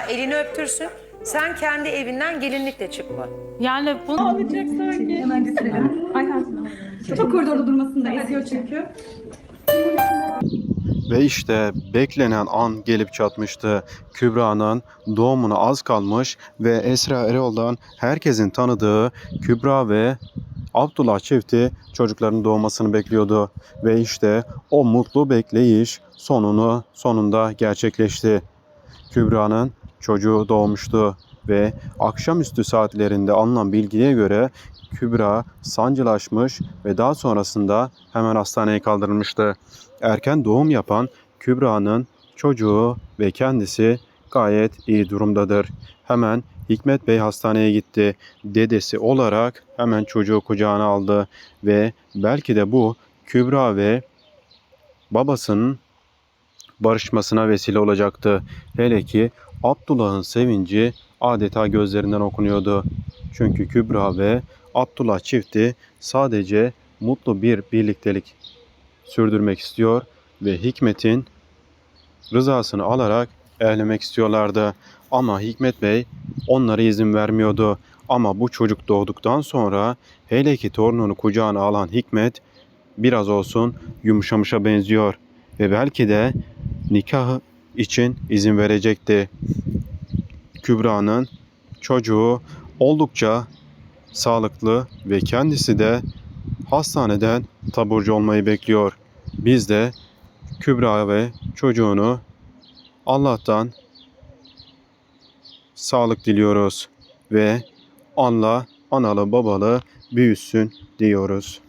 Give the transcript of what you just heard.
Elini öptürsün. Sen kendi evinden gelinlikle çıkma. Yani bunu Hemen getirelim. Ayhan. Çok koridorda durmasın da esiyor çünkü. Ve işte beklenen an gelip çatmıştı. Kübra'nın doğumuna az kalmış ve Esra Erol'dan herkesin tanıdığı Kübra ve Abdullah çifti çocukların doğmasını bekliyordu. Ve işte o mutlu bekleyiş sonunu sonunda gerçekleşti. Kübra'nın çocuğu doğmuştu ve akşamüstü saatlerinde alınan bilgiye göre Kübra sancılaşmış ve daha sonrasında hemen hastaneye kaldırılmıştı. Erken doğum yapan Kübra'nın çocuğu ve kendisi gayet iyi durumdadır. Hemen Hikmet Bey hastaneye gitti. Dedesi olarak hemen çocuğu kucağına aldı ve belki de bu Kübra ve babasının barışmasına vesile olacaktı. Hele ki Abdullah'ın sevinci adeta gözlerinden okunuyordu. Çünkü Kübra ve Abdullah çifti sadece mutlu bir birliktelik sürdürmek istiyor ve Hikmet'in rızasını alarak evlenmek istiyorlardı. Ama Hikmet Bey onlara izin vermiyordu. Ama bu çocuk doğduktan sonra hele ki torununu kucağına alan Hikmet biraz olsun yumuşamışa benziyor ve belki de nikah için izin verecekti. Kübra'nın çocuğu oldukça sağlıklı ve kendisi de hastaneden taburcu olmayı bekliyor. Biz de Kübra ve çocuğunu Allah'tan sağlık diliyoruz ve Allah analı babalı büyüsün diyoruz.